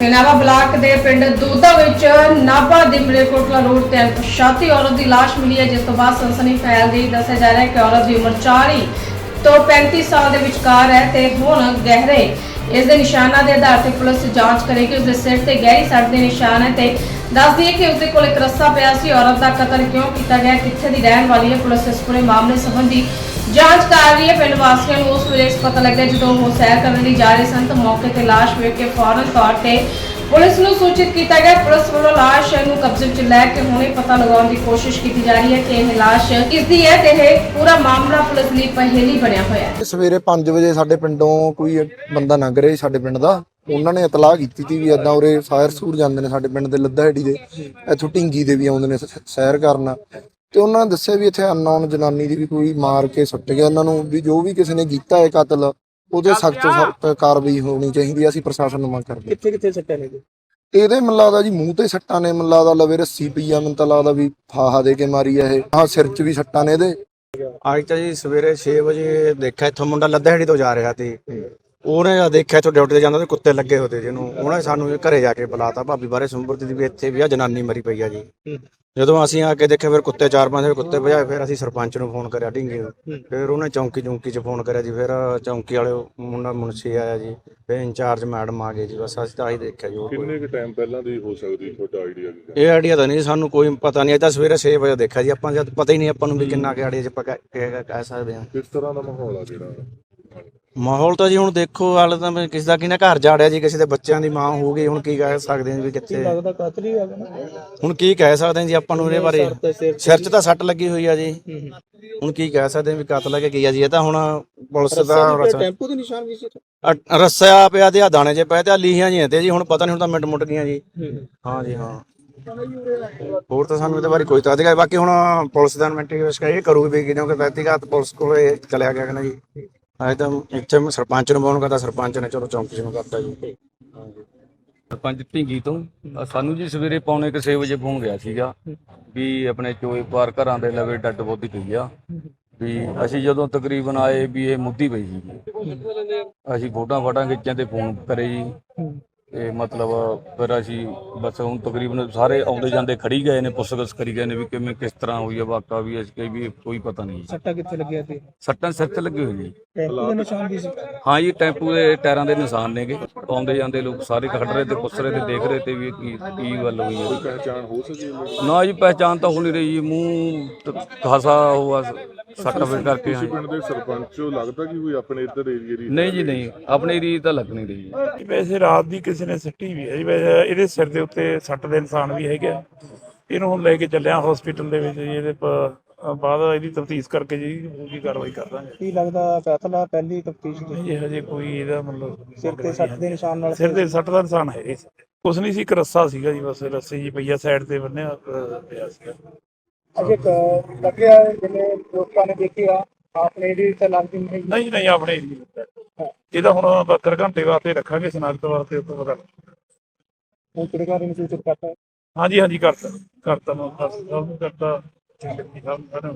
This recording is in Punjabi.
ਨਾਭਾ ਬਲਾਕ ਦੇ ਪਿੰਡ ਦੂਦਾ ਵਿੱਚ ਨਾਭਾ ਦੇ ਮਲੇਕੋਟਲਾ ਰੋਡ ਤੇ ਅਣਪਛਾਤੀ ਔਰਤ ਦੀ ਲਾਸ਼ ਮਿਲੀ ਹੈ, ਜਿਸ ਤੋਂ ਬਾਅਦ ਸਨਸਨੀ ਫੈਲਦੀ ਦੱਸਿਆ ਜਾ ਰਿਹਾ ਹੈ ਕਿ ਔਰਤ ਦੀ ਉਮਰ 40 ਤੋਂ 35 ਸਾਲ ਦੇ ਵਿਚਕਾਰ ਹੈ ਤੇ ਹੁਣ ਗਹਿਰੇ ਇਸ ਦੇ ਨਿਸ਼ਾਨਾਂ ਦੇ ਆਧਾਰ ਤੇ ਪੁਲਿਸ ਜਾਂਚ ਕਰੇਗੀ ਉਸ ਦੇ ਸਿਰ ਤੇ ਗਹਿਰੀ ਸੱਟ ਦੇ ਨਿਸ਼ਾਨ ਹੈ ਤੇ ਦੱਸਦੀ ਹੈ ਕਿ ਉਸ ਦੇ ਕੋਲ ਇੱਕ ਰੱਸਾ ਪਿਆ ਸੀ, ਔਰਤ ਦਾ ਕਤਲ ਕਿਉਂ ਕੀਤਾ ਗਿਆ, ਕਿੱਥੇ ਦੀ ਰਹਿਣ ਵਾਲੀ ਹੈ, ਪੁਲਿਸ ਇਸ ਪੂਰੇ ਮਾਮਲੇ ਸੰਬੰਧੀ ਜਾਂਚ ਕਰ ਰਹੀ ਹੈ। ਪਿੰਡ ਵਾਸੀਆਂ ਨੂੰ ਉਸ ਵੇਲੇ ਪਤਾ ਲੱਗਿਆ ਜਦੋਂ ਉਹ ਸੈਰ ਕਰਨ ਲਈ ਜਾ ਰਹੇ ਸਨ, ਤਾਂ ਮੌਕੇ ਤੇ ਲਾਸ਼ ਵੇਖ ਕੇ ਫੌਰਨ ਤੌਰ ਤੇ ਪੁਲਿਸ ਨੂੰ ਸੂਚਿਤ ਕੀਤਾ ਗਿਆ ਪੁਲਿਸ ਵੱਲੋਂ ਲਾਸ਼ ਨੂੰ ਕਬਜ਼ੇ ਵਿੱਚ ਲੈ ਕੇ ਹੁਣੇ ਪਤਾ ਲਗਾਉਣ ਦੀ ਕੋਸ਼ਿਸ਼ ਕੀਤੀ ਜਾ ਰਹੀ ਹੈ ਕਿ ਇਹ ਲਾਸ਼ ਕਿਸ ਦੀ ਹੈ ਤੇ ਇਹ ਪੂਰਾ ਮਾਮਲਾ ਪੁਲਿਸ ਲਈ ਪਹੇਲੀ ਬਣਿਆ ਹੋਇਆ ਹੈ। ਸਵੇਰੇ 5 ਵਜੇ ਸਾਡੇ ਪਿੰਡੋਂ ਕੋਈ ਬੰਦਾ ਲੰਘ ਰਿਹਾ ਸੀ ਸਾਡੇ ਪਿੰਡ ਦਾ। ਉਹਨਾਂ ਨੇ ਇਤਲਾਹ ਕੀਤੀ ਸੀ ਵੀ ਏਦਾਂ ਉਰੇ ਸਾਇਰ ਸੂਰ ਜਾਂਦੇ ਨੇ ਸਾਡੇ ਪਿੰਡ ਦੇ ਲੱਦਾਹੜੀ ਦੇ। ਇੱਥੋਂ ਢਿੰਗੀ ਦੇ ਵੀ ਆਉਂਦੇ ਨੇ ਸੈਰ ਕਰਨ। ਤੇ ਉਹਨਾਂ ਨੇ ਦੱਸਿਆ ਵੀ ਇੱਥੇ ਅਨਨੋਨ ਜਨਾਨੀ ਦੀ ਵੀ ਕੋਈ ਮਾਰ ਕੇ ਸੁੱਟ ਗਿਆ। ਉਹਨਾਂ ਨੂੰ ਵੀ ਜੋ ਵੀ ਕਿਸੇ ਨੇ ਕੀਤਾ ਹੈ ਕਤਲ ਉਹਦੇ ਸਖਤ ਸਖਤ ਕਾਰਵਾਈ ਹੋਣੀ ਚਾਹੀਦੀ ਹੈ ਅਸੀਂ ਪ੍ਰਸ਼ਾਸਨ ਨੂੰ ਮੰਗ ਕਰਦੇ। ਕਿੱਥੇ ਕਿੱਥੇ ਸੱਟਾਂ ਨੇ ਜੀ? ਇਹਦੇ ਮੈਨੂੰ ਲੱਗਦਾ ਜੀ ਮੂੰਹ ਤੇ ਸੱਟਾਂ ਨੇ ਮੈਨੂੰ ਲੱਗਦਾ ਲਵੇ ਰੱਸੀ ਪਈ ਆ ਮੈਨੂੰ ਤਾਂ ਲੱਗਦਾ ਵੀ ਫਾਹਾ ਦੇ ਕੇ ਮਾਰੀ ਆ ਇਹ। ਆਹ ਸਿਰ 'ਚ ਵੀ ਸੱਟਾਂ ਨੇ ਇਹਦੇ। ਅੱਜ ਤਾਂ ਜੀ ਸਵੇਰੇ 6 ਵਜੇ ਦੇਖਿਆ ਇੱਥੋਂ ਮੁੰਡਾ ਲੱਦਹੜੀ ਤੋਂ ਜਾ ਰਿਹਾ ਸੀ। ਉਹਨੇ ਜਦ ਦੇਖਿਆ ਇੱਥੋਂ ਡਿਊਟੀ ਤੇ ਜਾਂਦਾ ਤੇ ਕੁੱਤੇ ਲੱਗੇ ਹੋਤੇ ਜਿਹਨੂੰ ਉਹਨੇ ਸਾਨੂੰ ਇਹ ਘਰੇ ਜਾ ਕੇ ਬੁਲਾਤਾ ਭਾਬੀ ਬਾਰੇ ਸੁੰਬਰਤੀ ਦੀ ਵੀ ਇੱਥੇ ਵੀ ਆ ਜਨਾਨੀ ਮਰੀ ਪਈ ਆ ਜੀ। ਜਦੋਂ ਅਸੀਂ ਆ ਕੇ ਦੇਖਿਆ ਫਿਰ ਕੁੱਤੇ ਚਾਰ ਪੰਜ ਕੁੱਤੇ ਭਜਾਏ ਫਿਰ ਅਸੀਂ ਸਰਪੰਚ ਨੂੰ ਫੋਨ ਕਰਿਆ ਢਿੰਗੇ ਨੂੰ। ਫਿਰ ਉਹਨੇ ਚੌਂਕੀ ਚੌਂਕੀ 'ਚ ਫੋਨ ਕਰਿਆ ਜੀ ਫਿਰ ਚੌਂਕੀ ਵਾਲੇ ਮੁੰਡਾ ਮੁਨਸੀ ਆਇਆ ਜੀ ਫਿਰ ਇੰਚਾਰਜ ਮੈਡਮ ਆ ਗਏ ਜੀ ਬਸ ਅਸੀਂ ਤਾਂ ਆਹੀ ਦੇਖਿਆ ਜੀ ਹੋਰ ਕੋਈ- ਕਿੰਨੇ ਕੁ ਟਾਈਮ ਪਹਿਲਾਂ ਦੀ ਹੋ ਸਕਦੀ ਤੁਹਾਡਾ ਆਈਡੀਆ ਕੀ ਇਹ ਆਈਡੀਆ ਤਾਂ ਨਹੀਂ ਸਾਨੂੰ ਕੋਈ ਪਤਾ ਨਹੀਂ ਇਹ ਤਾਂ ਸਵੇਰੇ 6 ਵਜੇ ਦੇਖਿਆ ਜੀ ਆਪਾਂ ਜਦ ਪਤਾ ਹੀ ਨਹੀਂ ਆਪਾਂ ਨੂੰ ਵੀ ਕਿੰਨਾ ਕਿ ਆਈਡੀਆ ਚ ਆਪਾਂ ਕਹਿ ਸਕਦੇ ਹਾਂ। ਕਿਸ ਤਰ੍ਹਾਂ ਦਾ ਮਾਹੌਲ ਆ ਜਿਹੜਾ? ਮਾਹੌਲ ਤਾਂ ਜੀ ਹੁਣ ਦੇਖੋ ਹਾਲੇ ਤਾਂ ਵੀ ਕਿਸੇ ਦਾ ਕਿਹਨੇ ਘਰ ਜਾੜਿਆ ਜੀ ਕਿਸੇ ਦੇ ਬੱਚਿਆਂ ਦੀ ਮਾਂ ਹੋ ਗਈ ਹੁਣ ਕੀ ਕਹਿ ਸਕਦੇ ਹਾਂ ਵੀ ਕਿੱਥੇ। ਲੱਗਦਾ ਕਾਤਲ ਹੀ ਹੈਗਾ ਨਾ? ਹੁਣ ਕੀ ਕਹਿ ਸਕਦੇ ਹਾਂ ਜੀ ਆਪਾਂ ਨੂੰ ਇਹਦੇ ਬਾਰੇ। ਸਿਰ 'ਚ ਤਾਂ ਸੱਟ ਲੱਗੀ ਹੋਈ ਆ ਜੀ। ਹੁਣ ਕੀ ਕਹਿ ਸਕਦੇ ਹਾਂ ਵੀ ਕਤਲ ਹੈ ਕਿ ਕੀ ਆ ਜੀ ਇਹ ਤਾਂ ਹੁਣ ਪੁਲਿਸ ਦਾ ਰਸਾ- ਟੈਂਪੂ ਦੇ ਨਿਸ਼ਾਨ ਵੀ ਸੀ। ਇੱਥੇ? ਅ- ਰੱਸਿਆ ਪਿਆ ਤੇ ਆ ਦਾਣੇ 'ਚ ਪਏ ਤੇ ਆ ਲੀਹਾਂ ਜੀ ਤੇ ਜੀ ਹੁਣ ਪਤਾ ਨਹੀਂ ਹੁਣ ਤਾਂ ਮਿੰਟ ਮੁੱਟ ਗਈਆਂ ਜੀ। ਹਾਂ ਜੀ ਹਾਂ। ਹੋਰ ਤਾਂ ਸਾਨੂੰ ਇਹਦੇ ਬਾਰੇ ਕੋਈ ਤਾਂ ਅਧਿਕਾਰ ਬਾਕੀ ਹੁਣ ਪੁਲਿਸ ਦਾ ਇਨਵੈਸਟੀਗੇਸ਼ਨ ਇਹ ਕਰੂਗੀ ਵੀ ਕਿਉਂਕਿ ਵਿਅਕਤੀਗਤ ਪੁਲਿਸ ਕੋਲੇ ਚਲਿਆ ਗਿਆ ਕਿ ਨਾ ਜੀ ਅਜੇ ਇੱਥੇ ਮੈਂ ਸਰਪੰਚ ਨੂੰ ਫੋਨ ਕਰਦਾ ਸਰਪੰਚ ਨੇ ਚਲੋ ਚੌਂਕੀ ਨੂੰ ਕਰਤਾ ਜੀ। ਸਰਪੰਚ ਢਿੰਗੀ ਤੋਂ। ਅ, ਸਾਨੂੰ ਜੀ ਸਵੇਰੇ ਪੌਣੇ ਕੁ ਛੇ ਵਜੇ ਫੋਨ ਗਿਆ ਸੀਗਾ ਵੀ ਆਪਣੇ ਚੋਏ ਪਾਰ ਘਰਾਂ ਦੇ ਲਵੇ ਡੱਡ ਬੋਦੀ ਪਈ ਆ। ਵੀ ਅਸੀਂ ਜਦੋਂ ਤਕਰੀਬਨ ਆਏ ਵੀ ਇਹ ਮੁੱਦੀ ਪਈ ਸੀ। ਅਸੀਂ ਫੋਟਾਂ ਫਾਟਾਂ ਖਿੱਚਾਂ ਤੇ ਫੋਨ ਕਰੇ ਜੀ। ਤੇ ਮਤਲਬ ਫਿਰ ਅਸੀਂ ਬਸ ਹੁਣ ਤਕਰੀਬਨ ਸਾਰੇ ਆਉਂਦੇ ਜਾਂਦੇ ਖੜੀ ਗਏ ਨੇ ਪੁੱਛਗਿੱਛ ਕਰੀ ਗਏ ਨੇ ਵੀ ਕਿਵੇਂ ਕਿਸ ਤਰ੍ਹਾਂ ਹੋਈ ਆ ਵਾਕਾ ਵੀ ਅਸੀਂ ਕਹੀ ਵੀ ਕੋਈ ਪਤਾ ਨਹੀਂ ਜੀ। ਸੱਟਾਂ ਕਿੱਥੇ ਲੱਗਿਆ ਤੇ ਸੱਟਾਂ ਸਿਰ ਤੇ ਲੱਗੀ ਹੋਈ ਜੀ। ਟੈਂਪੂ ਦੇ ਨਿਸ਼ਾਨ ਵੀ ਸੀ? ਹਾਂ ਜੀ ਟੈਂਪੂ ਦੇ ਟਾਇਰਾਂ ਦੇ ਨਿਸ਼ਾਨ ਨੇਗੇ। ਆਉਂਦੇ ਜਾਂਦੇ ਲੋਕ ਸਾਰੇ ਖੜ ਰਹੇ ਤੇ ਪੁੱਛ ਰਹੇ ਤੇ ਦੇਖ ਰਹੇ ਤੇ ਵੀ ਕੀ ਕੀ ਗੱਲ ਹੋਈ ਹੈ ਪਹਿਚਾਣ ਹੋ ਸਕੀ ਨਾ ਜੀ ਪਹਿਚਾਨ ਤਾਂ ਹੋ ਨਹੀਂ ਰਹੀ ਜੀ। ਮੂੰਹ ਤ- ਖਾਸਾ ਹੋਆ ਸੱਟ ਫੇਰ ਕਰਕੇ ਹਾਂ ਤੁਸੀਂ ਪਿੰਡ ਦੇ ਸਰਪੰਚ ਹੋ ਲੱਗਦਾ ਕਿ ਕੋਈ ਆਪਣੇ ਇੱਧਰ ਏਰੀਏ ਦੀ ਨਹੀਂ ਜੀ ਨਹੀਂ। ਆਪਣੀ ਰੀਤ ਤਾਂ ਲੱਗ ਨਹੀਂ ਰਹੀ। ਜੀ ਵੈਸੇ ਰਾਤ ਦੀ ਕਿਸੇ ਨੇ ਸੱਟੀ ਵੀ ਹੈ ਜੀ। ਵੈਸੇ ਇਹਦੇ ਸਿਰ ਦੇ ਉੱਤੇ ਸੱਟ ਦੇ ਨਿਸ਼ਾਨ ਵੀ ਹੈਗੇ ਆ। ਇਹਨੂੰ ਹੁਣ ਲੈ ਕੇ ਚੱਲਿਆ ਹਸਪੀਟਲ ਦੇ ਵਿੱਚ ਜੀ। ਇਹਦੇ ਪ- ਬਾਅਦ ਇਹਦੀ ਤਫਤੀਸ਼ ਕਰਕੇ ਜੀ ਕੀ ਕਾਰਵਾਈ ਕਰ ਦਾਂਗੇ। ਕੀ ਲੱਗਦਾ ਕਾਤਲ ਆ? ਪਹਿਲੀ ਤਫਤੀਸ਼ ਦੀ ਜੀ ਹਜੇ ਕੋਈ ਇਹਦਾ ਮਤਲਬ ਸਿਰ ਤੇ ਸੱਟ ਦੇ ਨਿਸ਼ਾਨ ਨਾਲ? ਸਿਰ ਦੇ ਸੱਟ ਦਾ ਨਿਸ਼ਾਨ ਹੈ। ਇਸ ਕੁਛ ਨਹੀਂ ਸੀ ਇੱਕ ਰੱਸਾ ਸੀਗਾ ਜੀ ਬਸ ਰੱਸੀ ਜੀ ਪਈਆ ਸਾਈਡ ਤੇ ਬੰਨਿਆ ਅਹ, ਪਿਆ ਸੀਗਾ। ਤਾਂ ਲੱਗਦੀ ਨਹੀਂ। ਨਹੀਂ ਨਹੀਂ ਆਪਣੇ ਹੈ। ਇਹਦਾ ਹੁਣ 72 ਘੰਟੇ ਵਾਸਤੇ ਰੱਖਾਂਗੇ ਸਨਾਖਤ ਵਾਸਤੇ ਉਸ ਤੋਂ ਪਤਾ ਲੱਗ- ਉਹ ਕਿਹੜੇ ਨੂੰ ਸੂਚਿਤ ਕਰਤਾ ਹਾਂਜੀ ਹਾਂਜੀ ਕਰਤਾ ਕਰਤਾ ਮੈਂ। ਕਰਤਾ। ਕਰਤਾ।